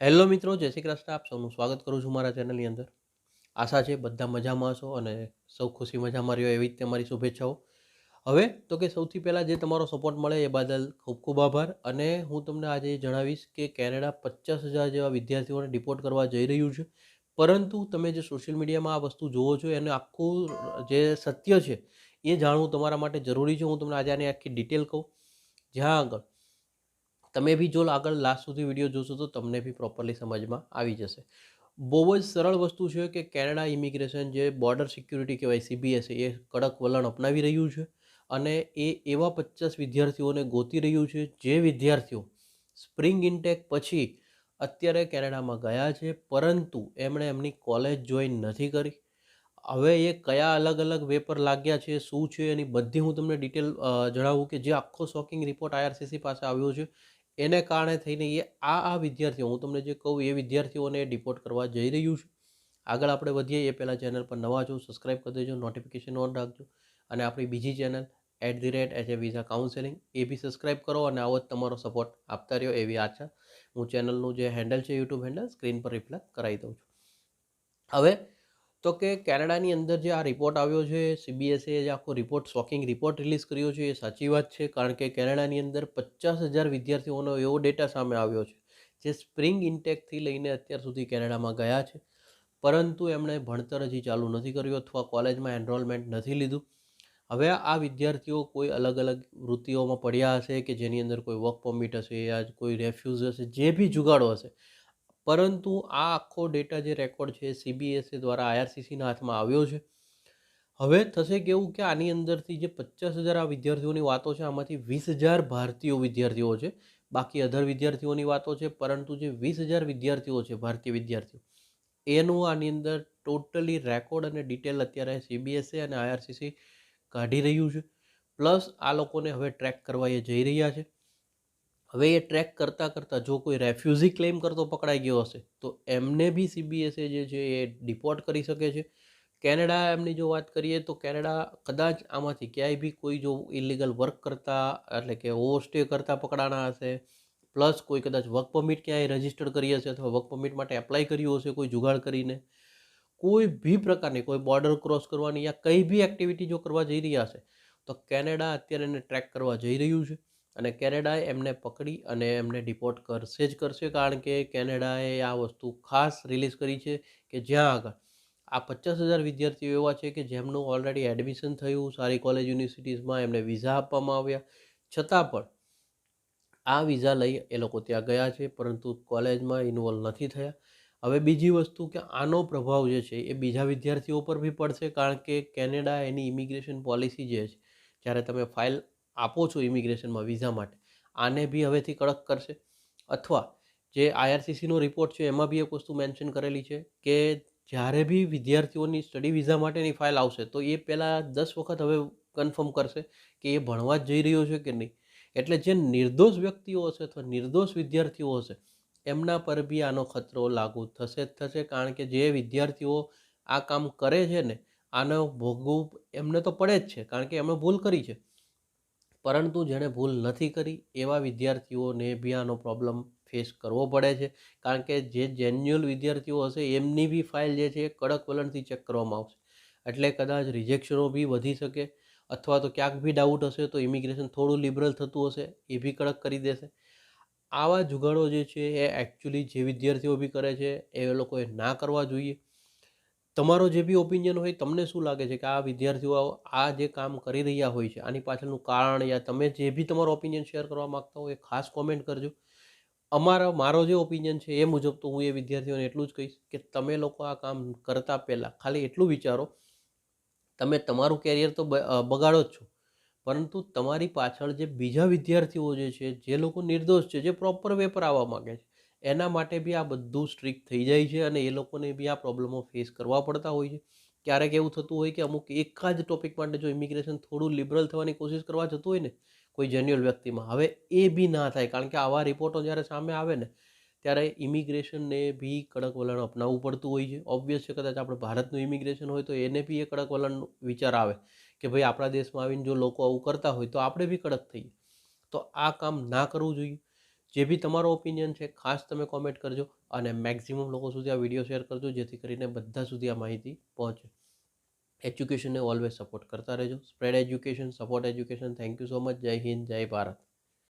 Hello મિત્રો, જય શ્રી કૃષ્ણ. આપ સૌનું સ્વાગત કરું છું મારા ચેનલની અંદર. આશા છે બધા મજામાં હશો અને સૌ ખુશી મજામાં રહ્યો એવી જ તમારી શુભેચ્છાઓ. હવે તો કે સૌથી પહેલાં જે તમારો સપોર્ટ મળે એ બદલ ખૂબ ખૂબ આભાર અને હું તમને આજે જણાવીશ કે કેનેડા પચાસ હજાર જેવા વિદ્યાર્થીઓને ડિપોર્ટ કરવા જઈ રહ્યું છે. પરંતુ તમે જે સોશિયલ મીડિયામાં આ વસ્તુ જુઓ છો, એને આખું જે સત્ય છે એ જાણવું તમારા માટે જરૂરી છે. હું તમને આજે આની આખી ડિટેલ કહું. જ્યાં આગળ તમે બી જો આગળ લાસ્ટ સુધી વીડિયો જોશો તો તમને બી પ્રોપરલી સમજમાં આવી જશે. બહુ જ સરળ વસ્તુ છે કે કેનેડા ઇમિગ્રેશન જે બોર્ડર સિક્યુરિટી કહેવાય સીબીએસ એ કડક વલણ અપનાવી રહ્યું છે અને એ એવા પચાસ વિદ્યાર્થીઓને ગોતી રહ્યું છે જે વિદ્યાર્થીઓ સ્પ્રિંગ ઇન્ટેક પછી અત્યારે કેનેડામાં ગયા છે, પરંતુ એમણે એમની કોલેજ જોઈન નથી કરી. હવે એ કયા અલગ અલગ વેપર લાગ્યા છે, શું છે એની બધી હું તમને ડિટેલ જણાવું કે જે આખો શોકિંગ રિપોર્ટ આઈઆરસીસી પાસે આવ્યો છે એને કારણે થઈને એ આ આ વિદ્યાર્થીઓ, હું તમને જે કહું એ વિદ્યાર્થીઓને ડિપોર્ટ કરવા જઈ રહ્યું છે. આગળ આપણે વધીએ, એ પહેલાં ચેનલ પર નવા છો સબસ્ક્રાઈબ કરી દેજો નોટિફિકેશન ઓન રાખજો. અને આપણી બીજી channel at the rate H A visa counselling A B subscribe કરો અને આવો જ તમારો સપોર્ટ આપતા રહ્યો એવી આશા. હું ચેનલનું જે હેન્ડલ છે યુટ્યુબ હેન્ડલ સ્ક્રીન પર રિપ્લાય કરાવી દઉં છું. હવે તો કે કેનેડાની અંદર જે આ રિપોર્ટ આવ્યો છે સીબીએસએ જે આખો રિપોર્ટ શોકિંગ રિપોર્ટ રિલીઝ કર્યો છે, એ સાચી વાત છે, કારણ કે કેનેડાની અંદર પચાસ હજાર વિદ્યાર્થીઓનો એવો ડેટા સામે આવ્યો છે, જે સ્પ્રિંગ ઇન્ટેકથી લઈને અત્યાર સુધી કેનેડામાં ગયા છે. પરંતુ એમણે ભણતર હજી ચાલુ નથી કર્યું અથવા કોલેજમાં એનરોલમેન્ટ નથી લીધું. હવે આ વિદ્યાર્થીઓ કોઈ અલગ અલગ વૃત્તિઓમાં પડ્યા હશે કે જેની અંદર કોઈ વર્ક પરમિટ હશે, યા કોઈ રેફ્યુઝ હશે, જે બી જુગાડો હશે પરંતુ આ આખો ડેટા જે રેકોર્ડ છે સીબીએસએ દ્વારા આઈઆરસીસીના હાથમાં આવ્યો છે. હવે થશે કેવું કે આની અંદરથી જે પચાસ હજાર આ વિદ્યાર્થીઓની વાતો છે, આમાંથી વીસ હજાર ભારતીય વિદ્યાર્થીઓ છે. બાકી અધર વિદ્યાર્થીઓની વાતો છે, પરંતુ જે વીસ હજાર વિદ્યાર્થીઓ છે, ભારતીય વિદ્યાર્થીઓ, એનું આની અંદર ટોટલી રેકોર્ડ અને ડિટેલ અત્યારે સીબીએસએ અને આઈઆરસીસી કાઢી રહ્યું છે. પ્લસ આ લોકોને હવે ટ્રેક કરવા એ જઈ રહ્યા છે. હવે એ ટ્રેક કરતાં કરતાં જો કોઈ રેફ્યુઝી ક્લેમ કરતો પકડાઈ ગયો હશે, તો એમને બી સીબીએસએ જે છે એ ડિપોર્ટ કરી શકે છે. કેનેડા એમની જો વાત કરીએ તો કેનેડા કદાચ આમાંથી ક્યાંય બી કોઈ જો ઇલીગલ વર્ક કરતા, એટલે કે ઓવરસ્ટે કરતા પકડાણા હશે પ્લસ કોઈ કદાચ વર્ક પરમિટ ક્યાંય રજિસ્ટર કરી હશે અથવા વર્ક પરમિટ માટે એપ્લાય કર્યું હશે કોઈ જુગાડ કરીને, કોઈ બી પ્રકારની કોઈ બોર્ડર ક્રોસ કરવાની યા કંઈ બી એક્ટિવિટી જો કરવા જઈ રહ્યા હશે, તો કેનેડા અત્યારે એને ટ્રેક કરવા જઈ રહ્યું છે. અને કેનેડાએ એમને પકડી અને એમને ડિપોર્ટ કરશે જ કરશે કારણ કે કેનેડાએ આ વસ્તુ ખાસ રિલીઝ કરી છે કે જ્યાં આગળ. આ પચાસ હજાર વિદ્યાર્થીઓ એવા છે કે જેમનું ઓલરેડી એડમિશન થયું, સારી કોલેજ યુનિવર્સિટીઝમાં એમને વિઝા આપવામાં આવ્યા. છતાં પણ આ વિઝા લઈ એ લોકો ત્યાં ગયા છે, પરંતુ કોલેજમાં ઇન્વોલ્વ નથી થયા. હવે બીજી વસ્તુ કે આનો પ્રભાવ જે છે એ બીજા વિદ્યાર્થીઓ પર બી પડશે કારણ કે કેનેડા એની ઇમિગ્રેશન પોલિસી જે છે, જ્યારે તમે ફાઇલ આપો છો ઇમિગ્રેશનમાં વિઝા માટે. આને બી હવેથી કડક કરશે. અથવા જે આઈઆરસીસીનો રિપોર્ટ છે, એમાં બી એક વસ્તુ મેન્શન કરેલી છે કે જ્યારે બી વિદ્યાર્થીઓની સ્ટડી વિઝા માટેની ફાઇલ આવશે, તો એ પહેલાં દસ વખત હવે કન્ફર્મ કરશે કે એ ભણવા જ જઈ રહ્યો છે કે નહીં. એટલે જે નિર્દોષ વ્યક્તિઓ હશે અથવા નિર્દોષ વિદ્યાર્થીઓ હશે, એમના પર બી આનો ખતરો લાગુ થશે જ થશે. કારણ કે જે વિદ્યાર્થીઓ આ કામ કરે છે ને, આનો ભોગવું એમને તો પડે જ છે. કારણ કે એમણે ભૂલ કરી છે. પરંતુ જેણે ભૂલ નથી કરી, એવા વિદ્યાર્થીઓને બી આનો પ્રોબ્લેમ ફેસ કરવો પડે છે. કારણ કે જે જેન્યુઅલ વિદ્યાર્થીઓ હશે, એમની બી ફાઇલ જે છે એ કડક વલણથી ચેક કરવામાં આવશે. એટલે કદાચ રિજેક્શનો બી વધી શકે, અથવા તો ક્યાંક બી ડાઉટ હશે તો ઇમિગ્રેશન થોડું લિબરલ થતું હશે, એ બી કડક કરી દેશે. આવા જુગાડો જે છે એ એકચ્યુઅલી જે વિદ્યાર્થીઓ બી કરે છે, એ લોકોએ ના કરવા જોઈએ. તમારો જે બી ઓપિનિયન હોય, તમને શું લાગે છે કે આ વિદ્યાર્થીઓ આ જે કામ કરી રહ્યા હોય છે, આની પાછળનું કારણ યા તમે જે બી તમારો ઓપિનિયન શેર કરવા માગતા હો એ ખાસ કોમેન્ટ કરજો. અમારા, મારો જે ઓપિનિયન છે એ મુજબ તો હું એ વિદ્યાર્થીઓને એટલું જ કહીશ કે તમે લોકો આ કામ કરતાં પહેલાં ખાલી એટલું વિચારો, તમે તમારું કેરિયર તો બગાડો જ છો. પરંતુ તમારી પાછળ જે બીજા વિદ્યાર્થીઓ જે છે, જે લોકો નિર્દોષ છે, જે પ્રોપર વેપર આવવા માગે છે એના માટે બી આ બધું સ્ટ્રિક્ટ થઈ જાય છે અને એ લોકોને બી આ પ્રોબ્લેમો ફેસ કરવા પડતા હોય છે. ક્યારેક એવું થતું હોય કે અમુક એક જ ટોપિક માટે જો ઇમિગ્રેશન થોડું લિબરલ થવાની કોશિશ કરવા જતું હોય ને, કોઈ જેન્યુઅલ વ્યક્તિમાં, હવે એ બી ના થાય. કારણ કે આવા રિપોર્ટો જ્યારે સામે આવે ને, ત્યારે ઇમિગ્રેશનને બી કડક વલણ અપનાવવું પડતું હોય છે. ઓબ્વિયસ છે કદાચ આપણે ભારતનું ઇમિગ્રેશન હોય તો એને બી એ કડક વલણ વિચાર આવે કે ભાઈ આપણા દેશમાં આવીને જો લોકો આવું કરતા હોય તો આપણે બી કડક થઈએ. તો આ કામ ના કરવું જોઈએ. જે બી તમારો ઓપિનિયન છે, ખાસ તમે કોમેન્ટ કરજો અને મેક્ઝિમમ લોકો સુધી આ વીડિયો શેર કરજો, જેથી કરીને બધા સુધી આ માહિતી પહોંચે. એજ્યુકેશનને ઓલવેઝ સપોર્ટ કરતા રહેજો. Spread education support education thank you so much Jai Hind, Jai Bharat.